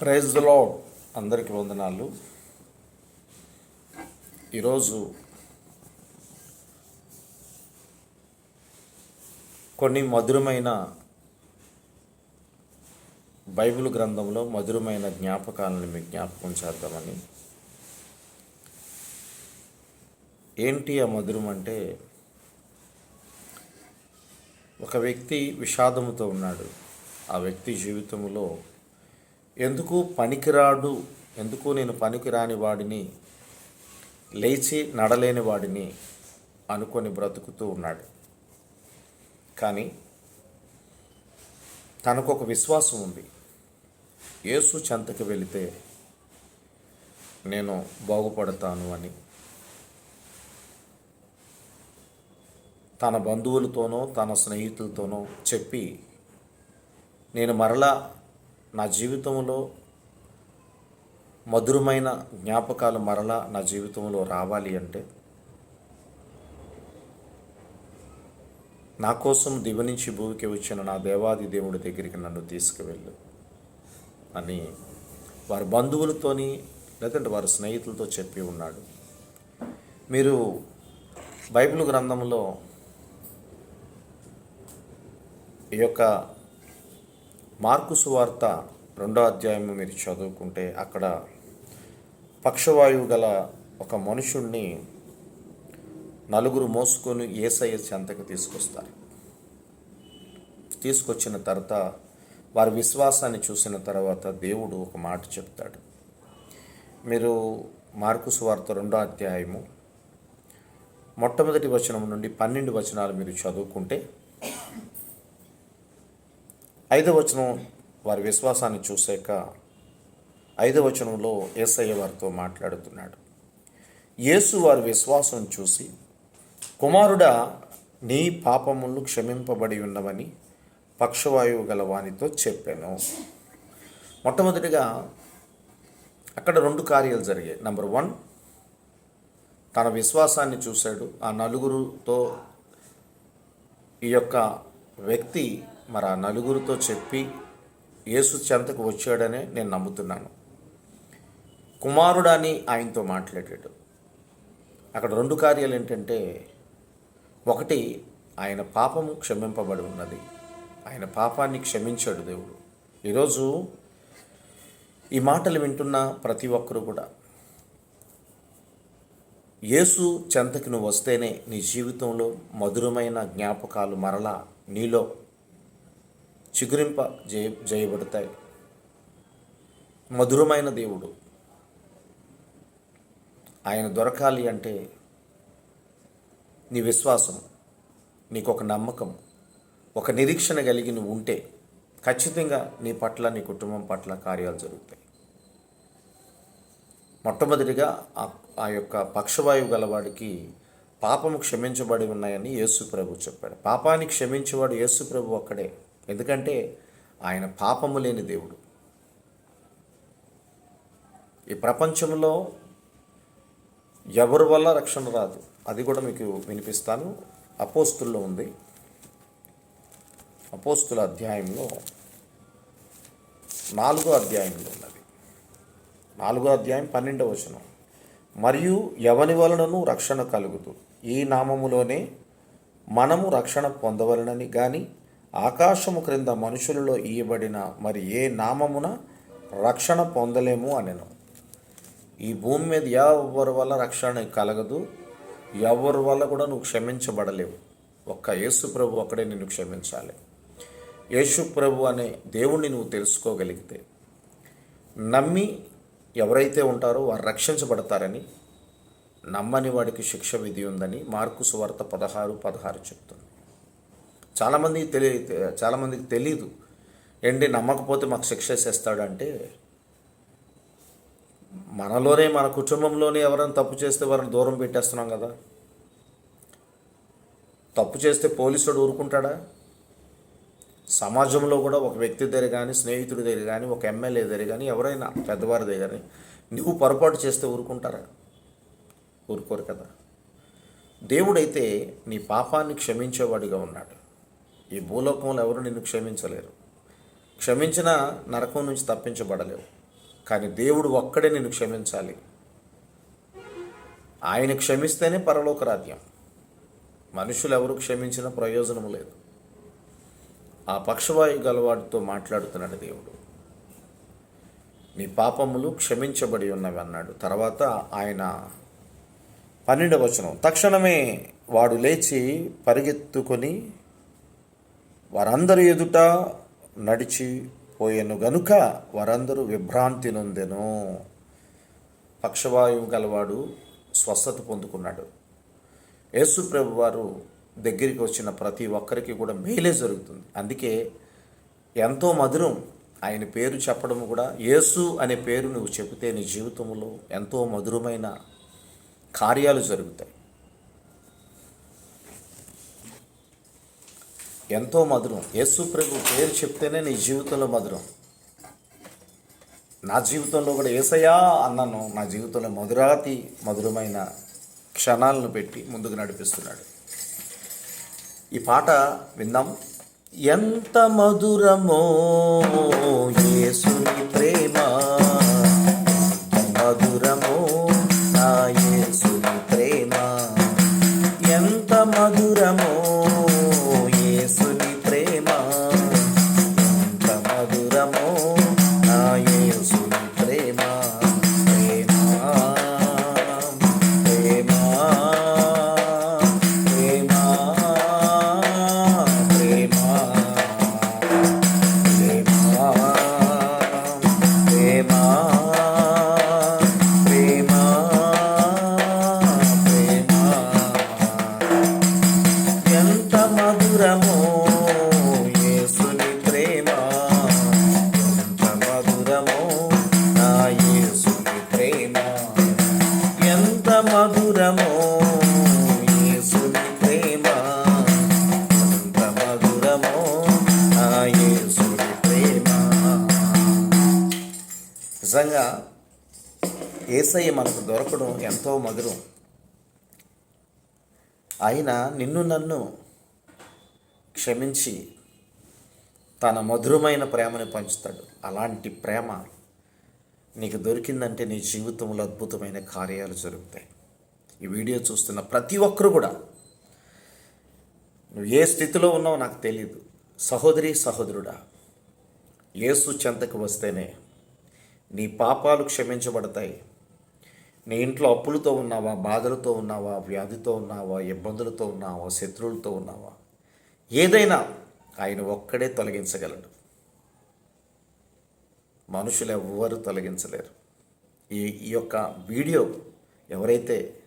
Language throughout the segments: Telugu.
ప్రైజ్లో అందరికీ వందనాలు. ఈరోజు కొన్ని మధురమైన బైబిల్ గ్రంథంలో మధురమైన జ్ఞాపకాలను మీకు జ్ఞాపకం చేద్దామని. ఏంటి ఆ మధురం అంటే ఒక వ్యక్తి విషాదముతో ఉన్నాడు. ఆ వ్యక్తి జీవితంలో ఎందుకు పనికిరాడు? ఎందుకు నేను పనికిరాని వాడిని? లేచి నడలేని వాడిని అనుకొని బ్రతుకుతూ ఉన్నాడు. కానీ తనకు ఒక విశ్వాసం ఉంది. యేసు చెంతకి వెళితే నేను బాగుపడతాను అని. తన బంధువులతోనో తన స్నేహితులతోనో చెప్పి నేను మరలా నా జీవితంలో మధురమైన జ్ఞాపకాలు మరలా నా జీవితంలో రావాలి అంటే నా కోసం దివి నుంచి భూమికి వచ్చిన నా దేవాది దేవుడి దగ్గరికి నన్ను తీసుకువెళ్ళు అని వారి బంధువులతోని లేదంటే వారి స్నేహితులతో చెప్పి ఉన్నాడు. మీరు బైబిల్ గ్రంథంలో ఈ యొక్క మార్కు సువార్త రెండో అధ్యాయం మీరు చదువుకుంటే అక్కడ పక్షవాయువు గల ఒక మనుషుణ్ణి నలుగురు మోసుకొని ఏసయ్య చెంతకు తీసుకొస్తారు. తీసుకొచ్చిన తర్వాత వారి విశ్వాసాన్ని చూసిన తర్వాత దేవుడు ఒక మాట చెప్తాడు. మీరు మార్కు సువార్త రెండో అధ్యాయము మొట్టమొదటి వచనం నుండి పన్నెండు వచనాలు మీరు చదువుకుంటే ఐదవ వచనం వారి విశ్వాసాన్ని చూశాక ఐదవ వచనంలో ఏసయ్య వారితో మాట్లాడుతున్నాడు. యేసు వారి విశ్వాసం చూసి కుమారుడా నీ పాపములు క్షమింపబడి ఉన్నవని పక్షవాయువు గల వానితో చెప్పాను. మొట్టమొదటిగా అక్కడ రెండు కార్యాలు జరిగాయి. నంబర్ వన్ తన విశ్వాసాన్ని చూశాడు. ఆ నలుగురుతో ఈ యొక్క వ్యక్తి మరి ఆ నలుగురితో చెప్పి యేసు చెంతకు వచ్చాడనే నేను నమ్ముతున్నాను. కుమారుడని ఆయనతో మాట్లాడాడు. అక్కడ రెండు కార్యాలు ఏంటంటే ఒకటి ఆయన పాపము క్షమింపబడి ఉన్నది. ఆయన పాపాన్ని క్షమించాడు దేవుడు. ఈరోజు ఈ మాటలు వింటున్న ప్రతి ఒక్కరు కూడా యేసు చెంతకి నువ్వు వస్తేనే నీ జీవితంలో మధురమైన జ్ఞాపకాలు మరలా నీలో చిగురింప జయ చేయబడతాయి మధురమైన దేవుడు. ఆయన దొరకాలి అంటే నీ విశ్వాసం నీకు ఒక నమ్మకం ఒక నిరీక్షణ కలిగి నువ్వు ఉంటే ఖచ్చితంగా నీ పట్ల నీ కుటుంబం పట్ల కార్యాలు జరుగుతాయి. మొట్టమొదటిగా ఆ- ఆ యొక్క పక్షవాయువు గలవాడికి పాపము క్షమించబడి ఉన్నాయని యేసు ప్రభు చెప్పాడు. పాపాన్ని క్షమించేవాడు యేసు ప్రభు ఒక్కడే. ఎందుకంటే ఆయన పాపము లేని దేవుడు. ఈ ప్రపంచంలో ఎవరి వల్ల రక్షణ రాదు? అది కూడా మీకు వినిపిస్తాను. అపోస్తుల్లో ఉంది. అపోస్తుల అధ్యాయంలో నాలుగో అధ్యాయంలో ఉన్నది. నాలుగో అధ్యాయం పన్నెండవ వచనం. మరియు ఎవని వలనను రక్షణ కలుగుతూ ఈ నామములోనే మనము రక్షణ పొందవలనని కానీ ఆకాశము క్రింద మనుషులలో ఇయ్యబడిన మరి ఏ నామమున రక్షణ పొందలేము అనెను. ఈ భూమి మీద ఎవరి వల్ల రక్షణ కలగదు? ఎవరి వల్ల కూడా నువ్వు క్షమించబడలేవు. ఒక్క యేసు ప్రభు ఒక్కడే నిన్ను క్షమించాలి. యేసు ప్రభు అనే దేవుణ్ణి నువ్వు తెలుసుకోగలిగితే నమ్మి ఎవరైతే ఉంటారో వారు రక్షించబడతారని నమ్మని వాడికి శిక్ష విధి ఉందని మార్కు సువార్త పదహారు పదహారు చెప్తుంది. చాలామందికి తెలియ చాలామందికి తెలియదు ఏంటి నమ్మకపోతే మాకు శిక్ష చేస్తాడంటే మనలోనే మన కుటుంబంలోనే ఎవరైనా తప్పు చేస్తే వారిని దూరం పెట్టేస్తున్నాం కదా. తప్పు చేస్తే పోలీసుడు ఊరుకుంటాడా? సమాజంలో కూడా ఒక వ్యక్తి దగ్గర కానీ స్నేహితుడి దగ్గర కానీ ఒక ఎమ్మెల్యే దగ్గర కానీ ఎవరైనా పెద్దవారి దగ్గర కానీ నువ్వు పొరపాటు చేస్తే ఊరుకుంటారా? ఊరుకోరు కదా. దేవుడైతే నీ పాపాన్ని క్షమించేవాడిగా ఉన్నాడు. ఈ భూలోకంలో ఎవరు నిన్ను క్షమించలేరు. క్షమించిన నరకం నుంచి తప్పించబడలేవు. కానీ దేవుడు ఒక్కడే నిన్ను క్షమించాలి. ఆయన క్షమిస్తేనే పరలోక రాజ్యం. మనుషులు ఎవరు క్షమించిన ప్రయోజనం లేదు. ఆ పక్షవాయు గలవాడితో మాట్లాడుతున్నాడు దేవుడు. నీ పాపములు క్షమించబడి ఉన్నవి అన్నాడు. తర్వాత ఆయన పన్నెండవచనం తక్షణమే వాడు లేచి పరిగెత్తుకొని వారందరి ఎదుట నడిచిపోయాను గనుక వారందరూ విభ్రాంతి నొందెను. పక్షవాయువు గలవాడు స్వస్థత పొందుకున్నాడు. యేసు ప్రభు వారు దగ్గరికి వచ్చిన ప్రతి ఒక్కరికి కూడా మేలే జరుగుతుంది. అందుకే ఎంతో మధురం ఆయన పేరు చెప్పడం కూడా యేసు అనే పేరు నువ్వు చెబితే నీ జీవితంలో ఎంతో మధురమైన కార్యాలు జరుగుతాయి. ఎంతో మధురం. యేసు ప్రభు పేరు చెప్తేనే నీ జీవితంలో మధురం. నా జీవితంలో కూడా ఏసయ్యా అన్నాను. నా జీవితంలో మధురాతి మధురమైన క్షణాలను పెట్టి ముందుకు నడిపిస్తున్నాడు. ఈ పాట విందాం. ఎంత మధురమో యేసుని ప్రేమ. మధురమో నా యేసుని ప్రేమ. ఎంత మధురమో నిజంగా ఏసయ్య మనకు దొరకడం ఎంతో మధురం. ఆయన నిన్ను నన్ను క్షమించి తన మధురమైన ప్రేమను పంచుతాడు. అలాంటి ప్రేమ నీకు దొరికిందంటే నీ జీవితంలో అద్భుతమైన కార్యాలు జరుగుతాయి. ఈ వీడియో చూస్తున్న ప్రతి ఒక్కరు కూడా నువ్వు ఏ స్థితిలో ఉన్నావో నాకు తెలియదు సహోదరి సహోదరుడా ఏసు చెంతకు వస్తేనే నీ పాపాలు క్షమించబడతాయి. నీ ఇంట్లో అప్పులతో ఉన్నావా బాధలతో ఉన్నావా వ్యాధితో ఉన్నావా ఇబ్బందులతో ఉన్నావా శత్రువులతో ఉన్నావా? ఏదైనా ఆయన ఒక్కడే తొలగించగలడు. మనుషులు ఎవ్వరు తొలగించలేరు. ఈ ఈ యొక్క వీడియో ఎవరైతే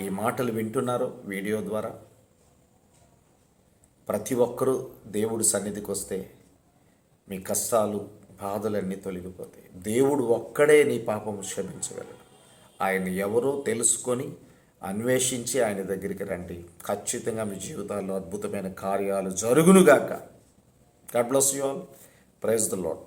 ఈ మాటలు వింటున్నారో వీడియో ద్వారా ప్రతి ఒక్కరూ దేవుడి సన్నిధికి వస్తే మీ కష్టాలు బాధలన్నీ తొలగిపోతాయి. దేవుడు ఒక్కడే నీ పాపము క్షమించగలడు. ఆయన ఎవరో తెలుసుకొని అన్వేషించి ఆయన దగ్గరికి రండి. ఖచ్చితంగా మీ జీవితాల్లో అద్భుతమైన కార్యాలు జరుగునుగాక. God bless you all praise the lord